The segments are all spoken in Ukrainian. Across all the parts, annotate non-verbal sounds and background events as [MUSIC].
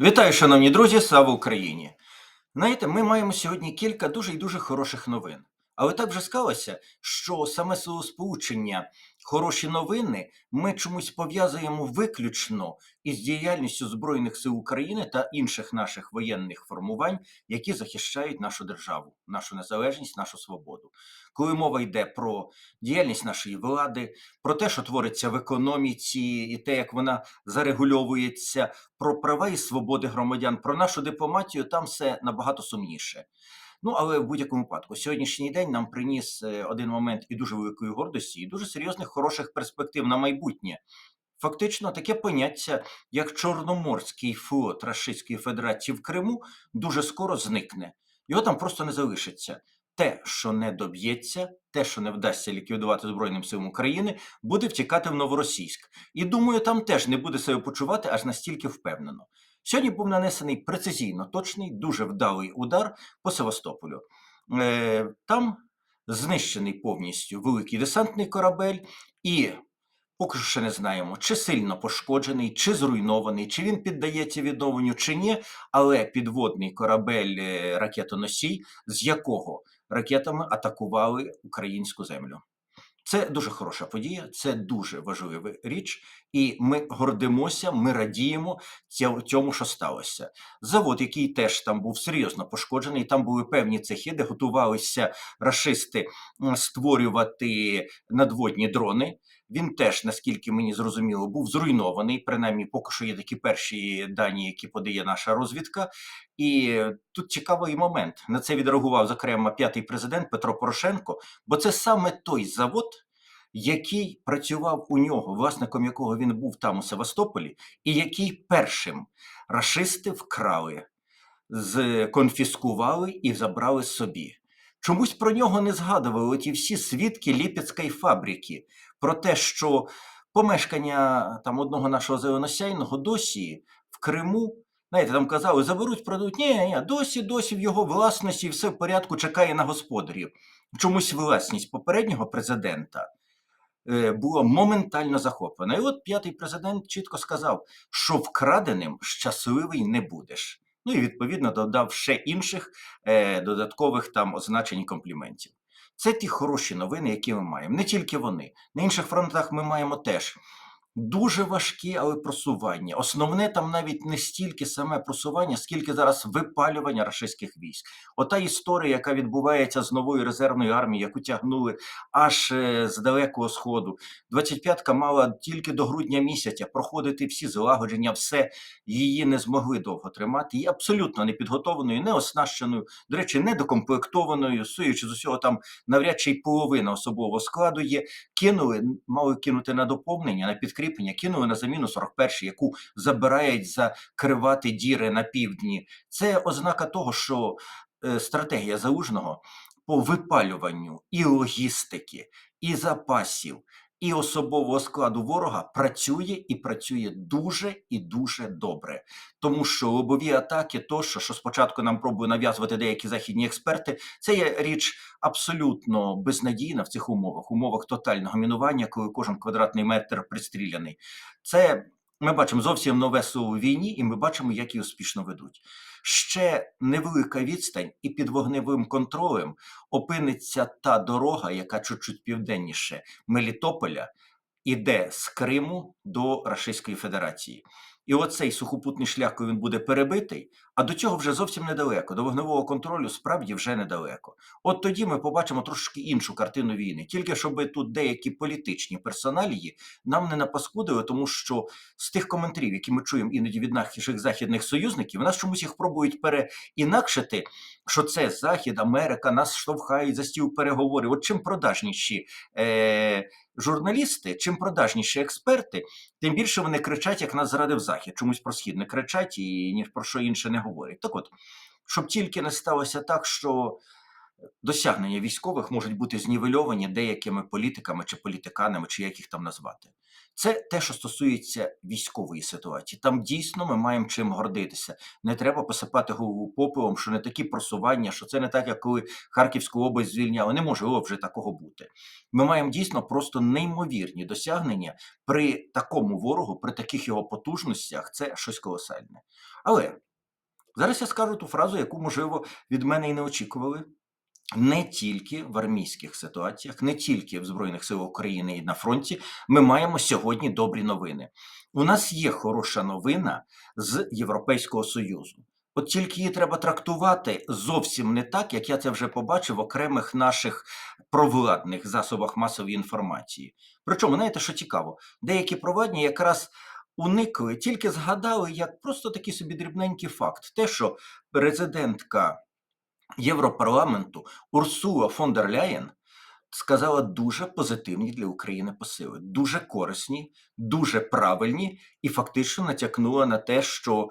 Вітаю, шановні друзі, слава Україні! Знаєте, ми маємо сьогодні кілька дуже і дуже хороших новин. Але так вже склалося, що саме словосполучення хороші новини ми чомусь пов'язуємо виключно із діяльністю Збройних сил України та інших наших воєнних формувань, які захищають нашу державу, нашу незалежність, нашу свободу. Коли мова йде про діяльність нашої влади, про те, що твориться в економіці, і те, як вона зарегульовується, про права і свободи громадян, про нашу дипломатію, там все набагато сумніше. Ну, але в будь-якому випадку, сьогоднішній день нам приніс е, один момент і дуже великої гордості, і дуже серйозних хороших перспектив на майбутнє. Фактично, таке поняття, як Чорноморський флот Рашистської Федерації в Криму, дуже скоро зникне. Його там просто не залишиться. Те, що не доб'ється, те, що не вдасться ліквідувати Збройним силам України, буде втікати в Новоросійськ. І думаю, там теж не буде себе почувати аж настільки впевнено. Сьогодні був нанесений прецизійно точний, дуже вдалий удар по Севастополю. Е, Там знищений повністю великий десантний корабель, і поки що не знаємо, чи сильно пошкоджений, чи зруйнований, чи він піддається відновленню, чи ні. Але підводний корабель е, ракетоносій, з якого ракетами атакували українську землю. Це дуже хороша подія, це дуже важлива річ, і ми гордимося, ми радіємо цьому, що сталося. Завод, який теж там був серйозно пошкоджений, там були певні цехи, де готувалися рашисти створювати надводні дрони. Він теж, наскільки мені зрозуміло, був зруйнований. Принаймні, поки що є такі перші дані, які подає наша розвідка. І тут цікавий момент. На це відреагував зокрема п'ятий президент Петро Порошенко, бо це саме той завод, який працював у нього, власником якого він був там у Севастополі, і який першим рашисти вкрали, конфіскували і забрали собі. Чомусь про нього не згадували ті всі свідки Ліпецької фабрики, про те, що помешкання там одного нашого зеленосяйного досі в Криму. Знаєте, там казали, заберуть, продадуть. Ні, ні, досі, досі в його власності все в порядку чекає на господарів. Чомусь власність попереднього президента е, була моментально захоплена. І от п'ятий президент чітко сказав, що вкраденим щасливий не будеш. Ну і відповідно додав ще інших е, додаткових там означень і компліментів. Це ті хороші новини, які ми маємо. Не тільки вони. На інших фронтах ми маємо теж дуже важкі, але просування. Основне там навіть не стільки саме просування, скільки зараз випалювання рашистських військ. Ота історія, яка відбувається з новою резервною армією, яку тягнули аж е, з далекого сходу. 25-ка мала тільки до грудня місяця проходити всі злагодження, все її не змогли довго тримати. І абсолютно не підготованою, не оснащеною, до речі, не докомплектованою, суючи з усього там навряд чи й половина особового складу є. Кинули, мали кинути на доповнення, на підкріплення, кинули на заміну 41 яку забирають закривати діри на півдні. Це ознака того, що е, стратегія залужного по випалюванню і логістики, і запасів, і особового складу ворога працює і працює дуже і дуже добре. Тому що лобові атаки, то що, що спочатку нам пробує нав'язувати деякі західні експерти, це є річ абсолютно безнадійна в цих умовах, умовах тотального мінування, коли кожен квадратний метр пристріляний. Це ми бачимо зовсім нове слово війні, і ми бачимо, як її успішно ведуть. Ще невелика відстань, і під вогневим контролем опиниться та дорога, яка чуть-чуть південніше Мелітополя, іде з Криму до Рашистської Федерації. І оцей сухопутний шлях, коли він буде перебитий, а до цього вже зовсім недалеко. До вогневого контролю справді вже недалеко. От тоді ми побачимо трошки іншу картину війни. Тільки щоб тут деякі політичні персоналії нам не напаскудили, тому що з тих коментарів, які ми чуємо іноді від наших західних союзників, нас чомусь їх пробують переінакшити, що це Захід, Америка, нас штовхають за стіл переговорів. От чим продажніші е, журналісти, чим продажніші експерти, тим більше вони кричать, як нас зрадив Захід. Чомусь про схід не кричать і ні про що інше не говорять. Так от, щоб тільки не сталося так, що досягнення військових можуть бути знівельовані деякими політиками чи політиканами, чи як їх там назвати. Це те, що стосується військової ситуації. Там дійсно ми маємо чим гордитися. Не треба посипати голову попелом, що не такі просування, що це не так, як коли Харківську область звільняли. Не може вже такого бути. Ми маємо дійсно просто неймовірні досягнення при такому ворогу, при таких його потужностях. Це щось колосальне. Але зараз я скажу ту фразу, яку, можливо, від мене і не очікували. Не тільки в армійських ситуаціях, не тільки в Збройних силах України і на фронті, ми маємо сьогодні добрі новини. У нас є хороша новина з Європейського Союзу. От тільки її треба трактувати зовсім не так, як я це вже побачив в окремих наших провладних засобах масової інформації. Причому, знаєте, що цікаво, деякі провладні якраз уникли, тільки згадали як просто такий собі дрібненький факт: те, що президентка Європарламенту Урсула фон дер Ляєн сказала дуже позитивні для України посили, дуже корисні, дуже правильні, і фактично натякнула на те, що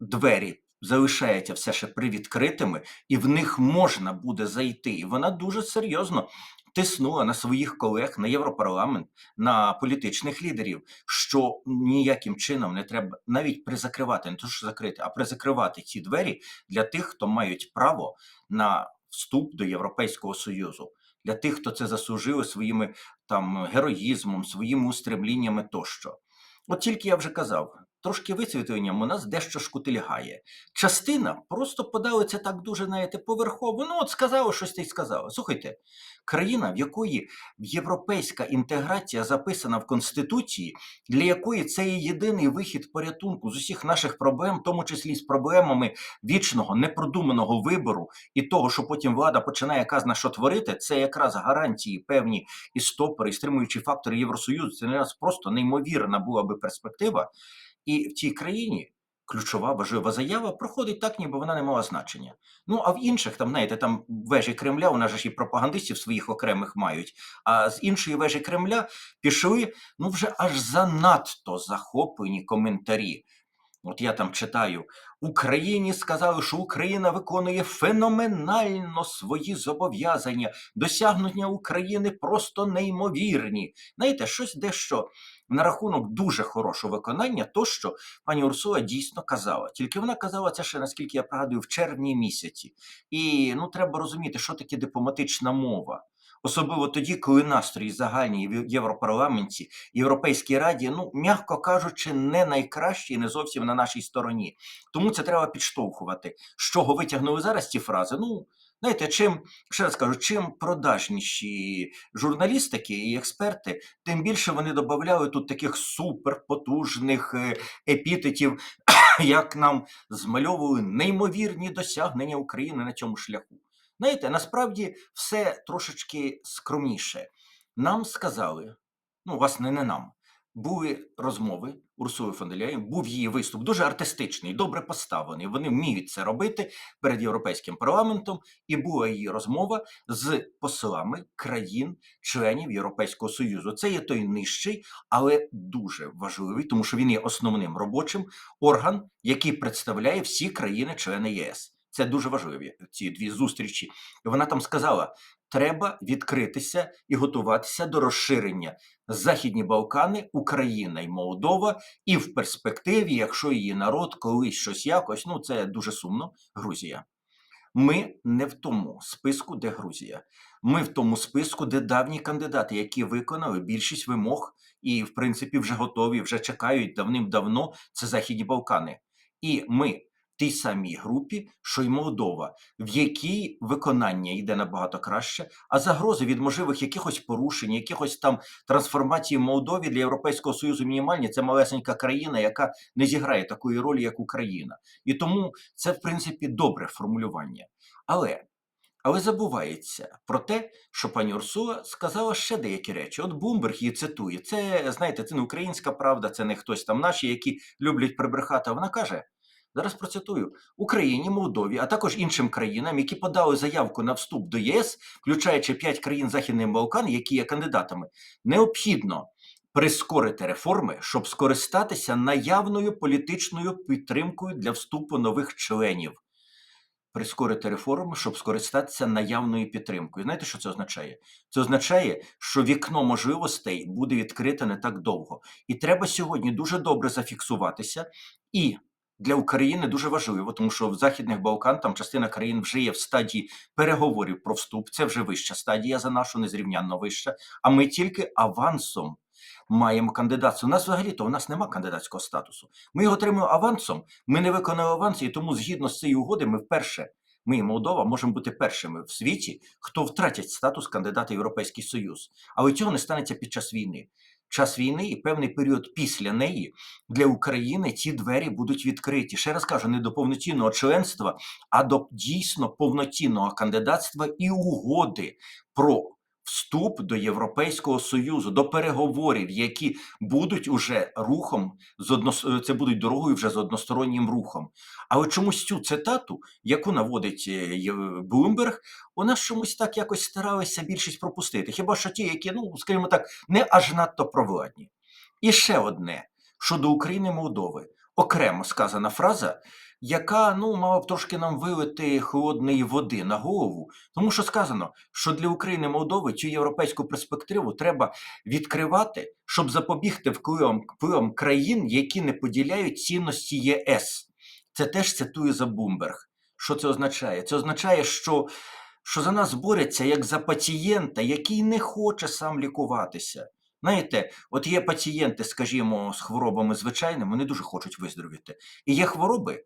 двері залишаються все ще привідкритими, і в них можна буде зайти. І вона дуже серйозно тиснула на своїх колег на Європарламент, на політичних лідерів, що ніяким чином не треба навіть призакривати, не то що закрити, а призакривати ці двері для тих, хто мають право на вступ до Європейського Союзу. Для тих, хто це заслужили своїми там героїзмом, своїми устремліннями тощо. От тільки я вже казав, трошки висвітленням у нас дещо шкутильгає. Частина просто подали це так дуже, знаєте, поверхово. Ну, от сказали, щось ти й сказали. Слухайте, країна, в якої європейська інтеграція записана в Конституції, для якої це є єдиний вихід порятунку з усіх наших проблем, в тому числі з проблемами вічного непродуманого вибору і того, що потім влада починає казна що творити, це якраз гарантії певні і стопори, і стримуючі фактори Євросоюзу. Це для нас просто неймовірна була би перспектива. І в цій країні ключова важлива заява проходить так, ніби вона не мала значення. Ну а в інших, там, знаєте, там вежі Кремля, у нас ж і пропагандистів своїх окремих мають. А з іншої вежі Кремля пішли ну вже аж занадто захоплені коментарі. От я там читаю: Україні сказали, що Україна виконує феноменально свої зобов'язання. Досягнення України просто неймовірні. Знаєте, щось дещо на рахунок дуже хорошого виконання, то що пані Урсула дійсно казала. Тільки вона казала це ще, наскільки я пригадую, в червні місяці. І ну треба розуміти, що таке дипломатична мова. Особливо тоді, коли настрої загальні в Європарламенті, Європейській Раді, ну м'яко кажучи, не найкращі і не зовсім на нашій стороні. Тому це треба підштовхувати. З чого витягнули зараз ці фрази? Ну знаєте, чим ще раз кажу, чим продажніші журналістики і експерти, тим більше вони додавали тут таких суперпотужних е, епітетів, [COUGHS] як нам змальовували неймовірні досягнення України на цьому шляху. Знаєте, насправді все трошечки скромніше. Нам сказали, ну, власне, не нам. Були розмови Урсули фон був її виступ дуже артистичний, добре поставлений. Вони вміють це робити перед європейським парламентом. І була її розмова з послами країн-членів Європейського союзу. Це є той нижчий, але дуже важливий, тому що він є основним робочим орган, який представляє всі країни-члени ЄС. Це дуже важливі ці дві зустрічі. І вона там сказала: треба відкритися і готуватися до розширення Західні Балкани, Україна і Молдова, і в перспективі, якщо її народ колись щось якось, ну це дуже сумно, Грузія. Ми не в тому списку, де Грузія. Ми в тому списку, де давні кандидати, які виконали більшість вимог і, в принципі, вже готові, вже чекають давним-давно. Це Західні Балкани. І ми тій самій групі, що й Молдова, в якій виконання йде набагато краще, а загрози від можливих якихось порушень, якихось там трансформацій в Молдові для Європейського Союзу мінімальні. Це малесенька країна, яка не зіграє такої ролі, як Україна. І тому це, в принципі, добре формулювання. Але. Але забувається про те, що пані Урсула сказала ще деякі речі. От Бумберг її цитує. Це, знаєте, це не українська правда, це не хтось там наші, які люблять прибрехати. Вона каже: Зараз процитую Україні, Молдові, а також іншим країнам, які подали заявку на вступ до ЄС, включаючи п'ять країн Західних Балкан, які є кандидатами, необхідно прискорити реформи, щоб скористатися наявною політичною підтримкою для вступу нових членів. прискорити реформи, щоб скористатися наявною підтримкою. Знаєте, що це означає? Це означає, що вікно можливостей буде відкрите не так довго. І треба сьогодні дуже добре зафіксуватися. І для України дуже важливо, тому що в Західних Балкан там частина країн вже є в стадії переговорів про вступ. Це вже вища стадія за нашу, незрівнянно вища. А ми тільки авансом маємо кандидатство. У нас взагалі-то у нас нема кандидатського статусу. Ми його отримуємо авансом. Ми не виконали аванс, і тому згідно з цією угоди, ми вперше. Ми, і Молдова, можемо бути першими в світі, хто втратять статус кандидата в Європейський Союз. Але цього не станеться під час війни. Час війни і певний період після неї для України ці двері будуть відкриті. Ще раз кажу, не до повноцінного членства, а до дійсно повноцінного кандидатства і угоди про вступ до Європейського Союзу, до переговорів, які будуть уже рухом з одно... це будуть дорогою вже з одностороннім рухом. Але чомусь цю цитату, яку наводить е, Блумберг, у нас чомусь так якось старалися більшість пропустити. Хіба що ті, які, ну скажімо так, не аж надто провладні. І ще одне щодо України Молдови. Окремо сказана фраза, яка ну мала б трошки нам вилити холодної води на голову, тому що сказано, що для України Молдови цю європейську перспективу треба відкривати, щоб запобігти впливам, впливам країн, які не поділяють цінності ЄС. Це теж цитую за Бумберг. Що це означає? Це означає, що, що за нас борються як за пацієнта, який не хоче сам лікуватися. Знаєте, от є пацієнти, скажімо, з хворобами звичайними, вони дуже хочуть виздоровіти. І є хвороби,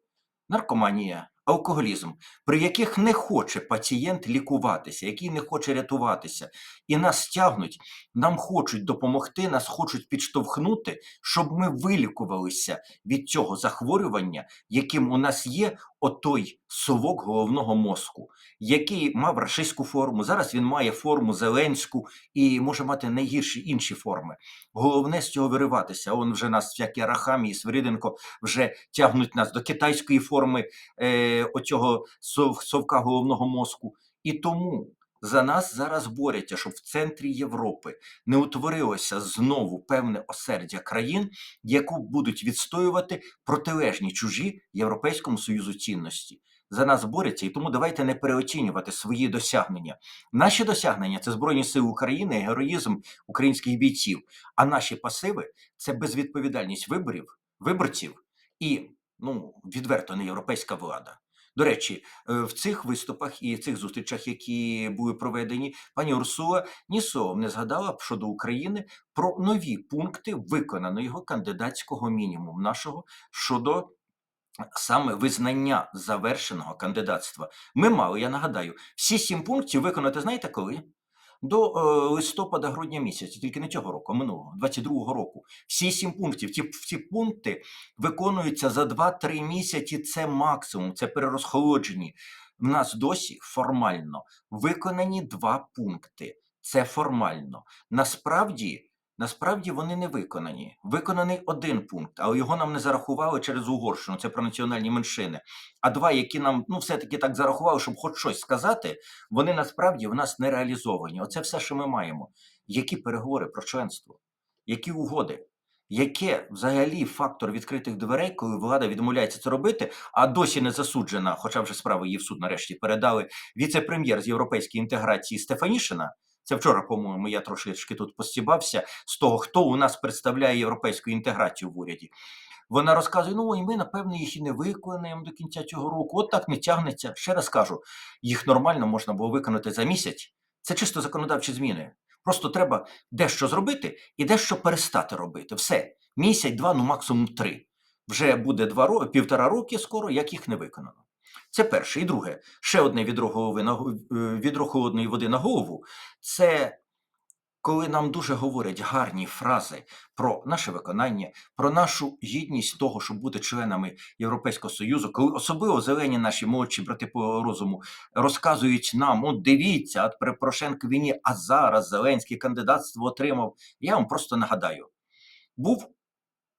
наркоманія, алкоголізм, при яких не хоче пацієнт лікуватися, який не хоче рятуватися. І нас тягнуть, нам хочуть допомогти, нас хочуть підштовхнути, щоб ми вилікувалися від цього захворювання, яким у нас є отой совок головного мозку, який мав рашистську форму. Зараз він має форму зеленську і може мати найгірші інші форми. Головне з цього вириватися. Он вже нас всякі Рахамі і Свириденко вже тягнуть нас до китайської форми е, оцього сов, совка головного мозку. І тому за нас зараз борються, щоб в центрі Європи не утворилося знову певне осердя країн, яку будуть відстоювати протилежні чужі Європейському Союзу цінності. За нас борються, і тому давайте не переоцінювати свої досягнення. Наші досягнення це Збройні Сили України, героїзм українських бійців. А наші пасиви це безвідповідальність виборів, виборців і ну відверто не європейська влада. До речі, е, в цих виступах і цих зустрічах, які були проведені, пані Урсула ні словом не згадала б щодо України про нові пункти виконаного кандидатського мінімуму нашого щодо саме визнання завершеного кандидатства. Ми мали, я нагадаю, всі сім пунктів виконати, знаєте коли? До е, листопада-грудня місяця, тільки не цього року, а минулого, 22-го року. Всі сім пунктів. Ті, ці пункти виконуються за 2-3 місяці. Це максимум, це перерозхолоджені. В нас досі формально виконані два пункти. Це формально. Насправді, насправді вони не виконані. Виконаний один пункт, але його нам не зарахували через Угорщину. Це про національні меншини. А два, які нам ну все-таки так зарахували, щоб хоч щось сказати, вони насправді в нас не реалізовані. Оце все, що ми маємо. Які переговори про членство, які угоди, яке взагалі фактор відкритих дверей, коли влада відмовляється це робити, а досі не засуджена, хоча вже справи її в суд нарешті передали віце-прем'єр з європейської інтеграції Стефанішина. Це вчора, по-моєму, я трошечки тут постібався з того, хто у нас представляє європейську інтеграцію в уряді. Вона розказує: ну і ми, напевно, їх і не виконаємо до кінця цього року. От так не тягнеться. Ще раз кажу, їх нормально можна було виконати за місяць. Це чисто законодавчі зміни. Просто треба дещо зробити і дещо перестати робити. Все, місяць, два, ну максимум три. Вже буде два роки, півтора роки скоро, як їх не виконано. Це перше. І друге, ще одне відро е, холодної води на голову. Це коли нам дуже говорять гарні фрази про наше виконання, про нашу гідність того, щоб бути членами Європейського Союзу, коли особливо зелені наші молодші брати по розуму розказують нам: от дивіться, от при Порошенко війні, а зараз Зеленський кандидатство отримав. Я вам просто нагадаю: був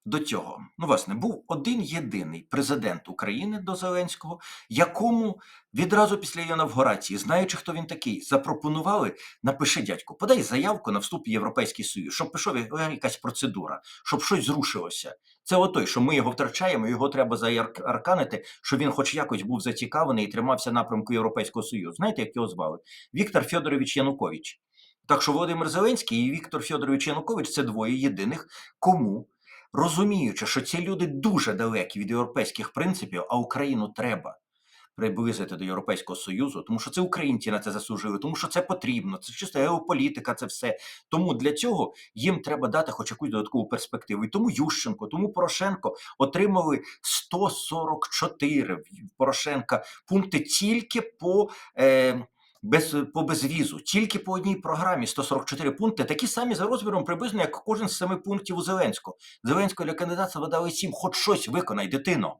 до цього. Ну, власне, був один єдиний президент України до Зеленського, якому відразу після його інавгурації, знаючи, хто він такий, запропонували: напиши, дядько, подай заявку на вступ в Європейський Союз, щоб пішов якась процедура, щоб щось зрушилося. Це отой, що ми його втрачаємо, його треба заарканити, щоб він хоч якось був зацікавлений і тримався напрямку Європейського Союзу. Знаєте, як його звали? Віктор Федорович Янукович. Так що Володимир Зеленський і Віктор Федорович Янукович це двоє єдиних, кому, розуміючи, що ці люди дуже далекі від європейських принципів, а Україну треба приблизити до Європейського Союзу, тому що це українці на це заслужили, тому що це потрібно, це чисто геополітика, це все. Тому для цього їм треба дати хоч якусь додаткову перспективу. І тому Ющенко, тому Порошенко отримали 144 в Порошенка пункти тільки по. Е, без по безвізу, тільки по одній програмі 144 пункти, такі самі за розміром приблизно, як кожен з семи пунктів у Зеленського. Зеленського для кандидата видали сім, хоч щось виконай, дитино.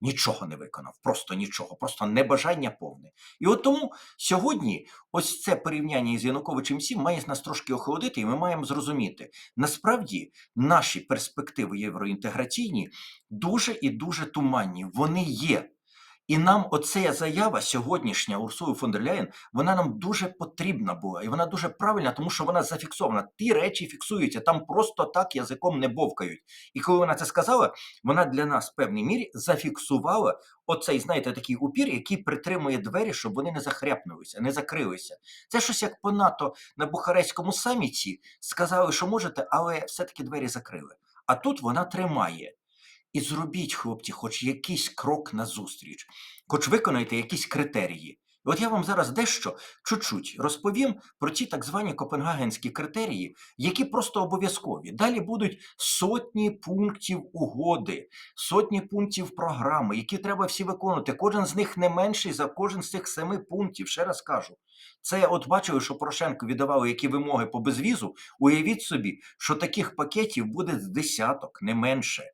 Нічого не виконав, просто нічого, просто небажання повне. І от тому сьогодні ось це порівняння із Януковичем Сім має нас трошки охолодити, і ми маємо зрозуміти, насправді наші перспективи євроінтеграційні дуже і дуже туманні. Вони є. І нам оця заява сьогоднішня Урсули фон дер Ляєн, вона нам дуже потрібна була, і вона дуже правильна, тому що вона зафіксована. Ті речі фіксуються, там просто так язиком не бовкають. І коли вона це сказала, вона для нас в певній мірі зафіксувала оцей, знаєте, такий упір, який притримує двері, щоб вони не захряпнулися, не закрилися. Це щось як по НАТО на Бухарестському саміті сказали, що можете, але все-таки двері закрили. А тут вона тримає. І зробіть, хлопці, хоч якийсь крок назустріч, хоч виконайте якісь критерії. От я вам зараз дещо чуть-чуть розповім про ті так звані копенгагенські критерії, які просто обов'язкові. Далі будуть сотні пунктів угоди, сотні пунктів програми, які треба всі виконувати. Кожен з них не менший за кожен з цих семи пунктів. Ще раз кажу. Це от бачили, що Порошенко віддавали які вимоги по безвізу. Уявіть собі, що таких пакетів буде з десяток, не менше.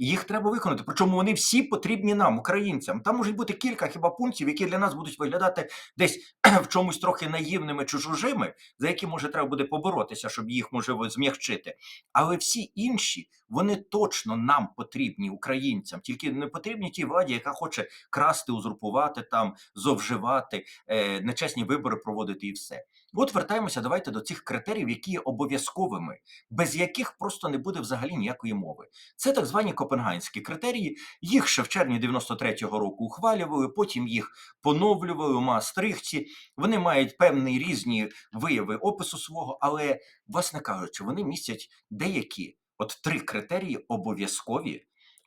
Їх треба виконати. Причому вони всі потрібні нам, українцям. Там можуть бути кілька хіба пунктів, які для нас будуть виглядати десь [CLEARS THROAT] в чомусь трохи наївними чи чужими, за які може треба буде поборотися, щоб їх можливо зм'ягчити. Але всі інші вони точно нам потрібні, українцям, тільки не потрібні тій владі, яка хоче красти, узурпувати там, зовживати, е, нечесні вибори проводити і все. От вертаємося, давайте до цих критеріїв, які є обов'язковими, без яких просто не буде взагалі ніякої мови. Це так звані копенгагенські критерії. Їх ще в червні 93-го року ухвалювали, потім їх поновлювали у Маастрихті. Вони мають певні різні вияви опису свого, але, власне кажучи, вони містять деякі от три критерії обов'язкові,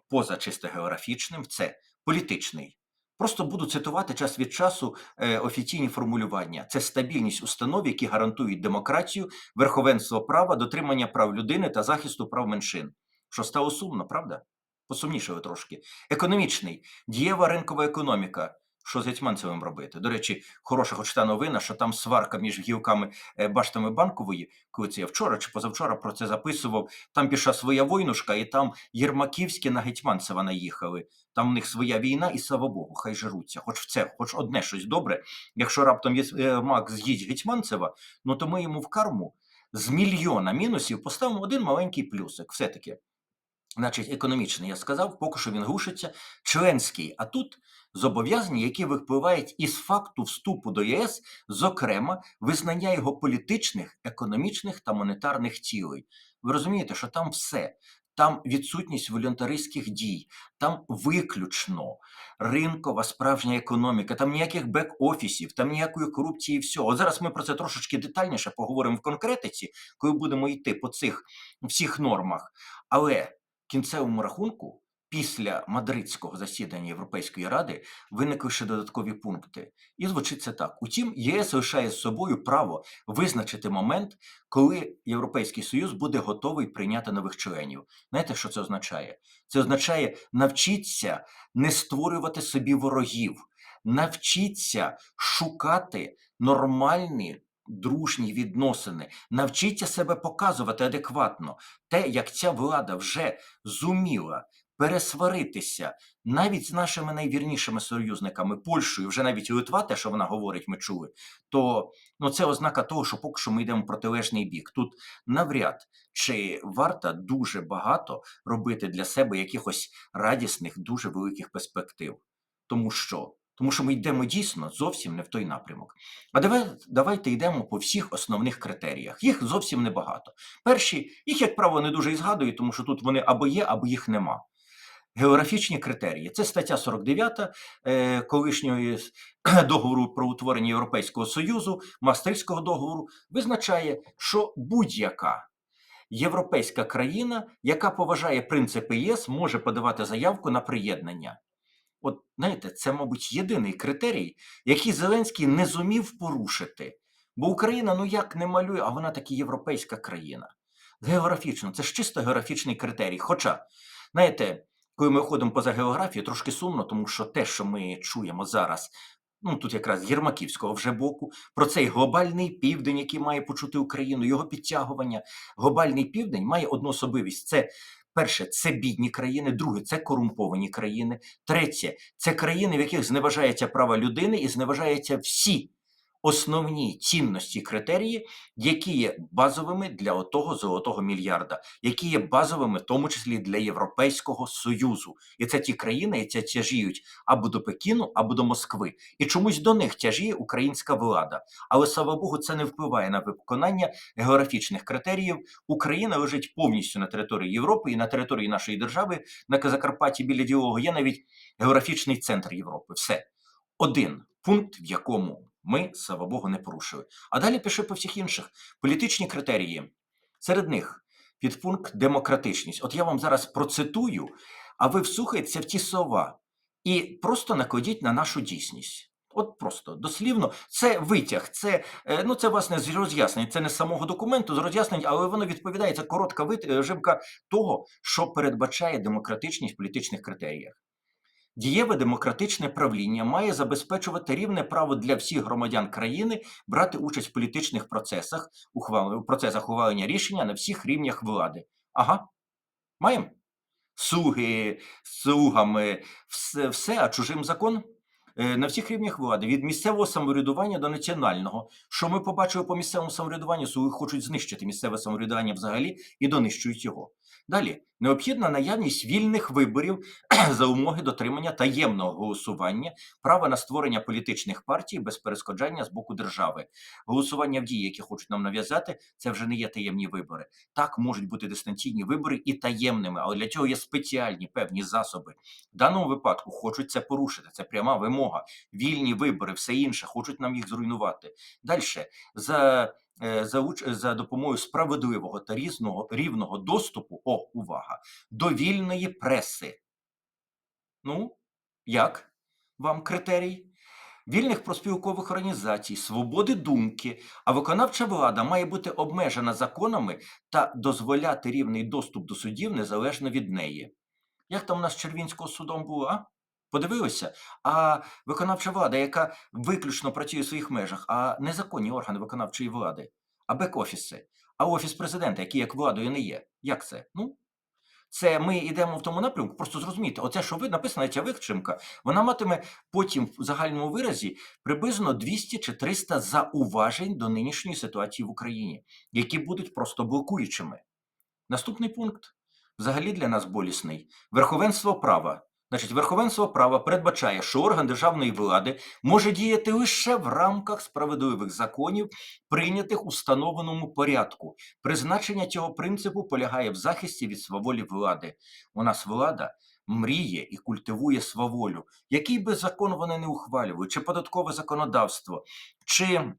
поза чисто географічним. Це політичний. Просто буду цитувати час від часу е, офіційні формулювання. Це стабільність установ, які гарантують демократію, верховенство права, дотримання прав людини та захисту прав меншин. Що стало сумно, правда? Посумнішали трошки. Економічний, дієва ринкова економіка. Що з гетьманцевим робити? До речі, хороша хоч та новина, що там сварка між гілками е, баштами банкової, коли це я вчора чи позавчора про це записував. Там пішла своя войнушка, і там Єрмаківські на Гетьманцева наїхали. Там в них своя війна, і слава Богу, хай жируться. Хоч в це, хоч одне щось добре. Якщо раптом е, Мак з'їсть Гетьманцева, ну то ми йому в карму з мільйона мінусів поставимо один маленький плюсик. Все-таки. Значить, економічний, я сказав, поки що він глушиться, членський. А тут зобов'язання, які випливають із факту вступу до ЄС, зокрема, визнання його політичних, економічних та монетарних цілей. Ви розумієте, що там все. Там відсутність волюнтаристських дій, там виключно ринкова справжня економіка, там ніяких бек-офісів, там ніякої корупції і всього. Зараз ми про це трошечки детальніше поговоримо в конкретиці, коли будемо йти по цих всіх нормах. Але в кінцевому рахунку, після мадридського засідання Європейської ради, виникли ще додаткові пункти. І звучить це так: утім, ЄС лишає з собою право визначити момент, коли Європейський Союз буде готовий прийняти нових членів. Знаєте, що це означає? Це означає навчіться не створювати собі ворогів, навчіться шукати нормальні. Дружні відносини, навчіться себе показувати адекватно. Те, як ця влада вже зуміла пересваритися навіть з нашими найвірнішими союзниками Польщею, вже навіть Литва, те, що вона говорить, ми чули, то ну, це ознака того, що поки що ми йдемо в протилежний бік. Тут навряд чи варто дуже багато робити для себе якихось радісних, дуже великих перспектив. Тому що? Тому що ми йдемо дійсно зовсім не в той напрямок. А давай, давайте йдемо по всіх основних критеріях. Їх зовсім небагато. Перші, їх, як правило, не дуже і згадую, тому що тут вони або є, або їх нема. Географічні критерії. Це стаття 49 е, колишньої [CLEARS THROAT] договору про утворення Європейського Союзу, Мастрильського договору, визначає, що будь-яка європейська країна, яка поважає принципи ЄС, може подавати заявку на приєднання. От знаєте, це, мабуть, єдиний критерій, який Зеленський не зумів порушити. Бо Україна ну як не малює, а вона таки європейська країна. Географічно, це ж чисто географічний критерій. Хоча, знаєте, коли ми ходимо поза географію, трошки сумно, тому що те, що ми чуємо зараз, ну тут якраз Єрмаківського вже боку, про цей глобальний південь, який має почути Україну, його підтягування. Глобальний південь має одну особливість: це перше, це бідні країни, друге, це корумповані країни. Третє, це країни, в яких зневажається права людини і зневажаються всі основні цінності критерії, які є базовими для отого золотого мільярда, які є базовими, в тому числі для Європейського Союзу. І це ті країни, які тяжіють або до Пекіну, або до Москви. І чомусь до них тяжіє українська влада. Але слава Богу, це не впливає на виконання географічних критеріїв. Україна лежить повністю на території Європи і на території нашої держави на Закарпатті біля ділого є навіть географічний центр Європи. Все один пункт, в якому ми, слава Богу, не порушили. А далі пише по всіх інших політичні критерії. Серед них підпункт демократичність. От я вам зараз процитую, а ви вслухайтеся в ті слова і просто накладіть на нашу дійсність. От просто дослівно, це витяг, це е, ну це власне з роз'яснень, це не з самого документу, з роз'яснень, але воно відповідає це коротка вижимка того, що передбачає демократичність в політичних критеріях. Дієве демократичне правління має забезпечувати рівне право для всіх громадян країни брати участь в політичних процесах, ухвал... процесах ухвалення рішення на всіх рівнях влади. Ага, маємо слуги, слугами, все, все, а чужим закон. Е, На всіх рівнях влади від місцевого самоврядування до національного, що ми побачили по місцевому самоврядуванню, слуги хочуть знищити місцеве самоврядування взагалі і донищують його. Далі необхідна наявність вільних виборів [CLEARS THROAT] за умоги дотримання таємного голосування, права на створення політичних партій без перешкоджання з боку держави. Голосування в дії, які хочуть нам нав'язати, це вже не є таємні вибори. Так можуть бути дистанційні вибори і таємними, але для цього є спеціальні певні засоби. В даному випадку хочуть це порушити. Це пряма вимога. Вільні вибори, все інше, хочуть нам їх зруйнувати. Далі за за уч... за допомогою справедливого та різного рівного доступу, о, увага, до вільної преси. Ну, як вам критерій? Вільних проспілкових організацій, свободи думки, а виконавча влада має бути обмежена законами та дозволяти рівний доступ до судів незалежно від неї. Як там у нас з Червінського судом було? Подивилися, а виконавча влада, яка виключно працює в своїх межах, а незаконні органи виконавчої влади, а бек-офіси, а офіс президента, який як владою не є. Як це? Ну, це ми йдемо в тому напрямку. Просто зрозуміти, оце, що ви написана ця вивчимка, вона матиме потім в загальному виразі приблизно 200 чи 300 зауважень до нинішньої ситуації в Україні, які будуть просто блокуючими. Наступний пункт взагалі для нас болісний: верховенство права. Значить, верховенство права передбачає, що орган державної влади може діяти лише в рамках справедливих законів, прийнятих у встановленому порядку. Призначення цього принципу полягає в захисті від сваволі влади. У нас влада мріє і культивує сваволю. Який би закон вони не ухвалювали, чи податкове законодавство, чи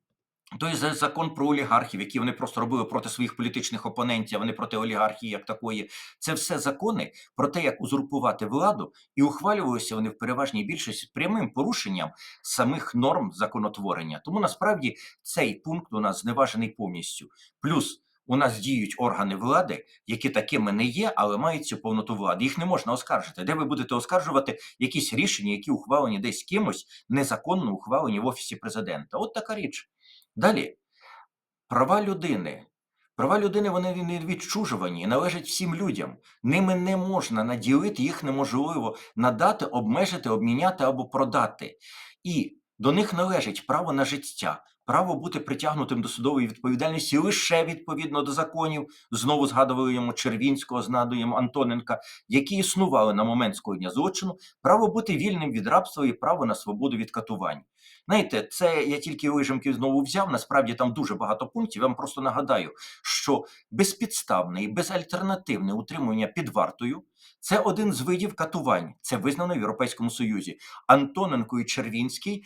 той за- закон про олігархів, які вони просто робили проти своїх політичних опонентів, а не проти олігархії як такої. Це все закони про те, як узурпувати владу, і ухвалювалися вони в переважній більшості прямим порушенням самих норм законотворення. Тому насправді цей пункт у нас зневажений повністю. Плюс у нас діють органи влади, які такими не є, але мають цю повноту влади. Їх не можна оскаржити. Де ви будете оскаржувати якісь рішення, які ухвалені десь кимось, незаконно ухвалені в офісі президента? От така річ. Далі, права людини. Права людини вони не відчужувані, належать всім людям. Ними не можна наділити, їх неможливо надати, обмежити, обміняти або продати. І до них належить право на життя, право бути притягнутим до судової відповідальності лише відповідно до законів. Знову згадуємо Червінського, згадуємо Антоненка, які існували на момент скоєння злочину, право бути вільним від рабства і право на свободу від катувань. Знаєте, це я тільки вижимки знову взяв. Насправді там дуже багато пунктів. Я вам просто нагадаю, що безпідставне і безальтернативне утримування під вартою це один з видів катувань. Це визнано в Європейському Союзі. Антоненко і Червінський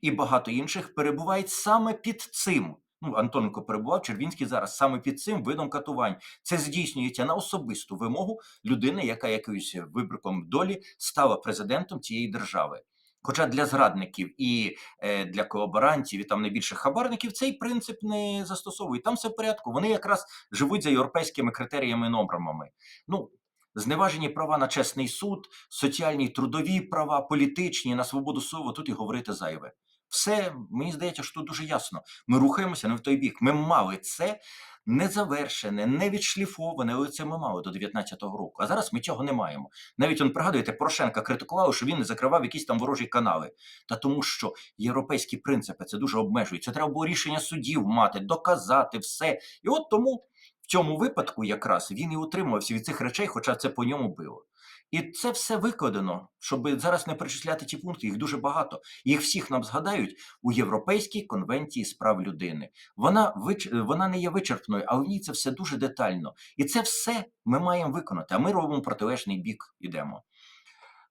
і багато інших перебувають саме під цим. Ну, Антоненко перебував, Червінський зараз саме під цим видом катувань. Це здійснюється на особисту вимогу людини, яка якоюсь вибриком долі стала президентом цієї держави. Хоча для зрадників і е, для колаборантів, і там найбільших хабарників цей принцип не застосовують. Там все в порядку. Вони якраз живуть за європейськими критеріями і нормами. Ну, зневажені права на чесний суд, соціальні трудові права, політичні, на свободу слова, тут і говорити зайве. Все, мені здається, що тут дуже ясно. Ми рухаємося не в той бік. Ми мали це незавершене, не відшліфоване, але це ми мали до 19-го року. А зараз ми цього не маємо. Навіть он пригадуєте, Порошенка критикували, що він не закривав якісь там ворожі канали. Та тому, що європейські принципи це дуже обмежують. Це треба було рішення судів мати, доказати все. І от тому в цьому випадку якраз він і утримувався від цих речей, хоча це по ньому било. І це все викладено, щоб зараз не перечисляти ті пункти, їх дуже багато. Їх всіх нам згадають у Європейській конвенції з прав людини. Вона вич... вона не є вичерпною, але в ній це все дуже детально. І це все ми маємо виконати. А ми робимо протилежний бік. Ідемо.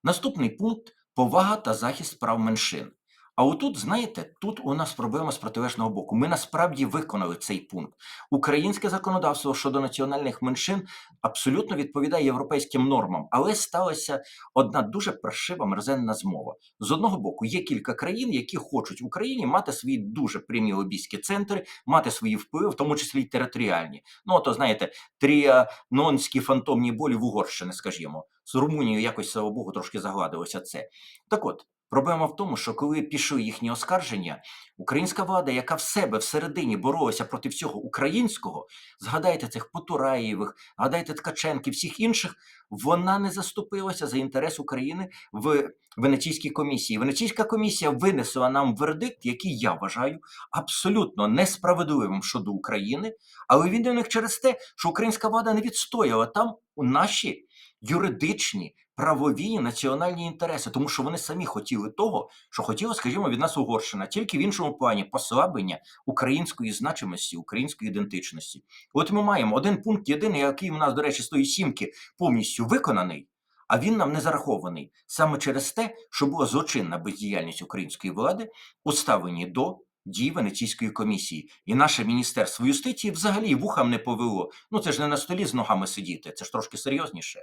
Наступний пункт повага та захист прав меншин. А отут, знаєте, тут у нас проблема з протилежного боку. Ми насправді виконали цей пункт. Українське законодавство щодо національних меншин абсолютно відповідає європейським нормам, але сталася одна дуже паршива мерзенна змова. З одного боку, є кілька країн, які хочуть в Україні мати свої дуже прямі лобійські центри, мати свої впливи, в тому числі й територіальні. Ну, то знаєте, тріанонські фантомні болі в Угорщини, скажімо, з Румунією якось слава Богу трошки загладилося це. Так от. Проблема в тому, що коли пішли їхні оскарження, українська влада, яка в себе всередині боролася проти всього українського, згадайте цих Потураєвих, згадайте Ткаченків, всіх інших, вона не заступилася за інтерес України в Венеційській комісії. Венеційська комісія винесла нам вердикт, який я вважаю абсолютно несправедливим щодо України, але він до них через те, що українська влада не відстояла там у наші юридичні правові національні інтереси, тому що вони самі хотіли того, що хотіла, скажімо, від нас Угорщина, тільки в іншому плані послаблення української значимості, української ідентичності. От ми маємо один пункт єдиний, який у нас, до речі, з тої сімки повністю виконаний. А він нам не зарахований саме через те, що була злочинна бездіяльність української влади у ставленні до дій Венеційської комісії. І наше міністерство юстиції взагалі вухам не повело. Ну це ж не на столі з ногами сидіти, це ж трошки серйозніше.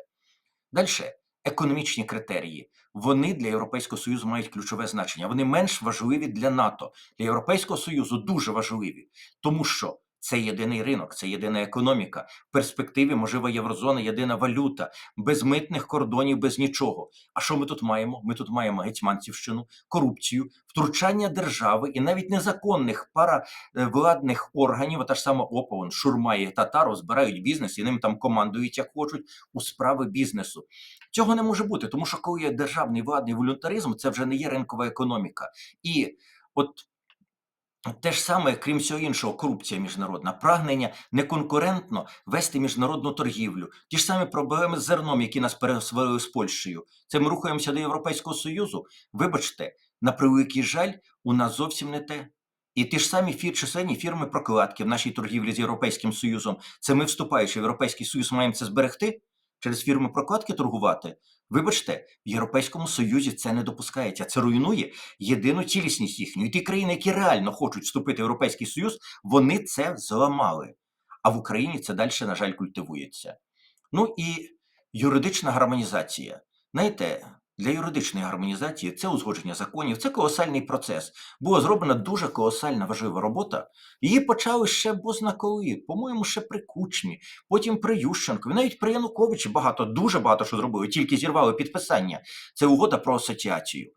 Далі економічні критерії. Вони для Європейського Союзу мають ключове значення. Вони менш важливі для НАТО, для Європейського Союзу дуже важливі, тому що це єдиний ринок, це єдина економіка. В перспективі можлива єврозона, єдина валюта, без митних кордонів, без нічого. А що ми тут маємо? Ми тут маємо гетьманцівщину, корупцію, втручання держави і навіть незаконних паравладних органів, а та ж сама ОПОН, Шурма і Татаров збирають бізнес і ним там командують як хочуть у справи бізнесу. Цього не може бути, тому що коли є державний владний волюнтаризм, це вже не є ринкова економіка. І от те ж саме, крім всього іншого, корупція міжнародна, прагнення неконкурентно вести міжнародну торгівлю. Ті ж самі проблеми з зерном, які нас пересварили з Польщею. Це ми рухаємося до Європейського Союзу. Вибачте, на превеликий жаль, у нас зовсім не те. І ті ж самі фір, численні фірми прокладки в нашій торгівлі з Європейським Союзом. Це ми, вступаючи в Європейський Союз, маємо це зберегти через фірми прокладки торгувати. Вибачте, в Європейському Союзі це не допускається. Це руйнує єдину цілісність їхню. І ті країни, які реально хочуть вступити в Європейський Союз, вони це зламали. А в Україні це далі, на жаль, культивується. Ну і юридична гармонізація. Знаєте, для юридичної гармонізації це узгодження законів, це колосальний процес. Була зроблена дуже колосальна важлива робота. Її почали ще бозна коли, по-моєму, ще при Кучмі, потім при Ющенкові, навіть при Януковичі багато, дуже багато що зробили, тільки зірвали підписання. Це угода про асоціацію.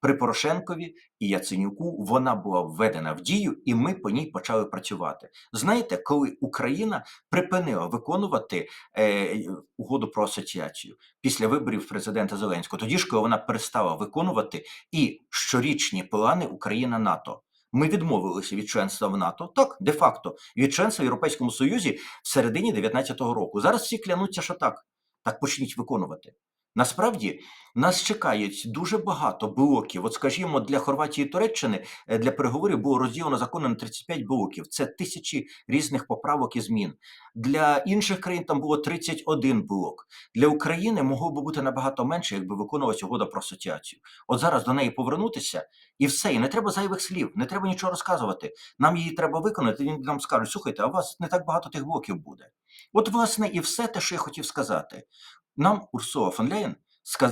При Порошенкові і Яценюку вона була введена в дію, і ми по ній почали працювати. Знаєте, коли Україна припинила виконувати е, угоду про асоціацію після виборів президента Зеленського, тоді ж коли вона перестала виконувати і щорічні плани Україна НАТО. Ми відмовилися від членства в НАТО, так, де-факто, від членства в Європейському Союзі в середині 19-го року. Зараз всі клянуться, що так. Так почніть виконувати. Насправді нас чекають дуже багато блоків. От, скажімо, для Хорватії і Туреччини е, для переговорів було розділено законом на 35 блоків. Це тисячі різних поправок і змін. Для інших країн там було 31 блок. Для України могло би бути набагато менше, якби виконувалася угода про асоціацію. От зараз до неї повернутися, і все. І не треба зайвих слів, не треба нічого розказувати. Нам її треба виконати. і Нам скажуть, слухайте, а у вас не так багато тих блоків буде. От, власне, і все те, що я хотів сказати. Нам Урсула фон Ляєн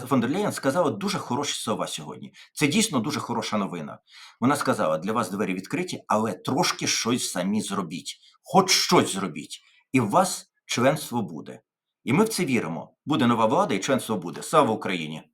фон дер Ляєн сказала дуже хороші слова сьогодні. Це дійсно дуже хороша новина. Вона сказала: для вас двері відкриті, але трошки щось самі зробіть. Хоч щось зробіть, і в вас членство буде. І ми в це віримо. Буде нова влада, і членство буде. Слава Україні!